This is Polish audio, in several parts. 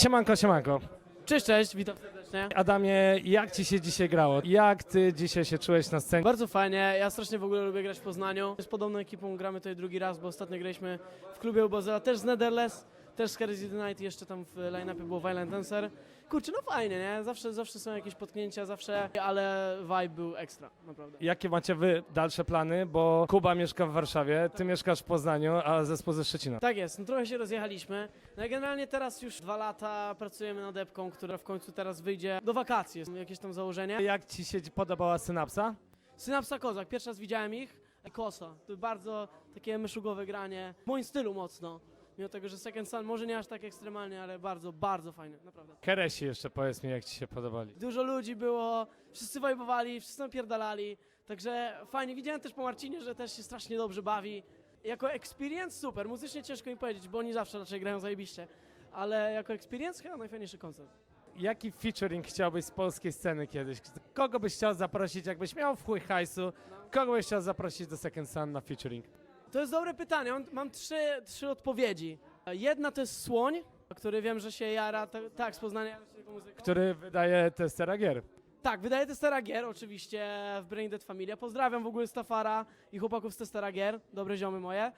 Siemanko, siemanko. Cześć, cześć, witam serdecznie. Adamie, jak ci się dzisiaj grało? Jak ty dzisiaj się czułeś na scenie? Bardzo fajnie, ja strasznie w ogóle lubię grać w Poznaniu. Z podobną ekipą gramy tutaj drugi raz, bo ostatnio graliśmy w klubie Ubozela, też z Netherless, też the Night, jeszcze tam w line-upie było Violent Dancer. Kurczę, no fajnie, nie? Zawsze, zawsze są jakieś potknięcia, zawsze, ale vibe był ekstra, naprawdę. Jakie macie wy dalsze plany? Bo Kuba mieszka w Warszawie, ty mieszkasz w Poznaniu, a zespół ze Szczecina. Tak jest, no trochę się rozjechaliśmy. No i generalnie teraz już dwa lata pracujemy nad epką, która w końcu teraz wyjdzie do wakacji, jest jakieś tam założenie. Jak ci się podobała synapsa? Synapsa Kozak, pierwszy raz widziałem ich. Kosa, to bardzo takie myszugowe granie, w moim stylu mocno. Mimo tego, że Second Sun może nie aż tak ekstremalnie, ale bardzo, bardzo fajne, naprawdę. Keresi jeszcze powiedz mi, jak ci się podobali. Dużo ludzi było, wszyscy wajbowali, wszyscy napierdalali, także fajnie. Widziałem też po Marcinie, że też się strasznie dobrze bawi. Jako experience super, muzycznie ciężko mi powiedzieć, bo oni zawsze raczej grają zajebiście. Ale jako experience chyba najfajniejszy koncert. Jaki featuring chciałbyś z polskiej sceny kiedyś? Kogo byś chciał zaprosić, jakbyś miał w chuj hajsu? Kogo byś chciał zaprosić do Second Sun na featuring? To jest dobre pytanie. Mam, mam trzy, trzy odpowiedzi. Jedna to jest Słoń, który wiem, że się jara, ta, tak, z Poznania jara się jego muzyką. Który wydaje testera gier. Tak, wydaje Testera Gier, oczywiście w Brain Dead Familia. Pozdrawiam w ogóle Stafara i chłopaków z Testera Gier, dobre ziomy moje.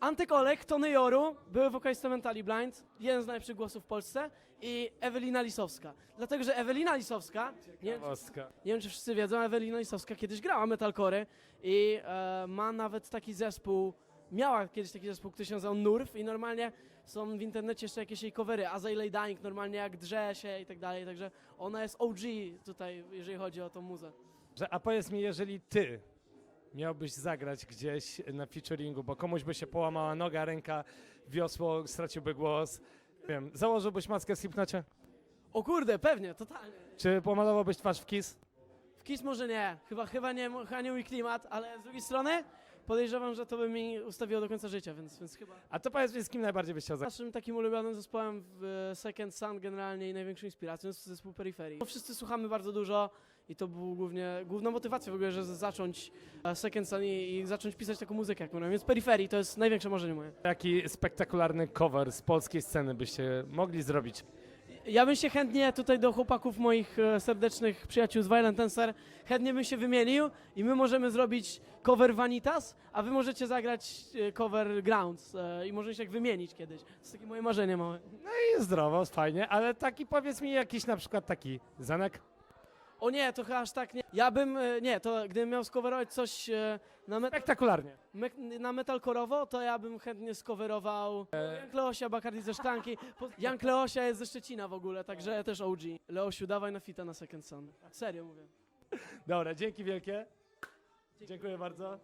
Antek Olek, Tony Joru, były wokalista Mentally Blind, jeden z najlepszych głosów w Polsce i Ewelina Lisowska. Dlatego, że Ewelina Lisowska, nie wiem, czy Ciekawostka. nie wiem, czy wszyscy wiedzą, Ewelina Lisowska kiedyś grała metalcore i e, ma nawet taki zespół, miała kiedyś taki zespół, który się nazywał Nurf i normalnie są w internecie jeszcze jakieś jej covery, Azalea Dying normalnie jak drze się i tak dalej, także ona jest OG tutaj, jeżeli chodzi o tą muzę. Że- A powiedz mi, jeżeli ty miałbyś zagrać gdzieś na featuringu, bo komuś by się połamała noga, ręka, wiosło, straciłby głos, nie wiem, założyłbyś maskę Slipknocie? O kurde, pewnie, totalnie. Czy pomalowałbyś twarz w kiss? W Kiss może nie, chyba, chyba, nie, chyba nie mój klimat, ale z drugiej strony podejrzewam, że to by mi ustawiło do końca życia, więc, więc chyba... A to powiedz mi, z kim najbardziej byś chciał zagrać? Naszym takim ulubionym zespołem w e, Second Sun generalnie i największą inspiracją jest zespół Peryferii. Wszyscy słuchamy bardzo dużo i to był głównie, główna motywacja w ogóle, żeby zacząć e, Second Sun i, i zacząć pisać taką muzykę, jak mówię. Więc Peryferii to jest największe marzenie moje. Jaki spektakularny cover z polskiej sceny byście mogli zrobić? Ja bym się chętnie tutaj do chłopaków moich e, serdecznych przyjaciół z Violent Dancer, chętnie bym się wymienił i my możemy zrobić cover Vanitas, a wy możecie zagrać e, cover Grounds e, i możemy się wymienić kiedyś. To jest takie moje marzenie małe. I zdrowo, fajnie, ale taki powiedz mi jakiś na przykład taki Zanek? O nie, to chyba aż tak nie. Ja bym, e, nie, to gdybym miał skowerować coś e, na, met, Spektakularnie. me, na metalkorowo, to ja bym chętnie skowerował Jan Kleosia, Bacardi ze Szklanki. Po- Jan Kleosia jest ze Szczecina w ogóle, także też OG. Leosiu, dawaj na fita na Second Sun. Serio mówię. Dobra, dzięki wielkie. Dziękuję bardzo.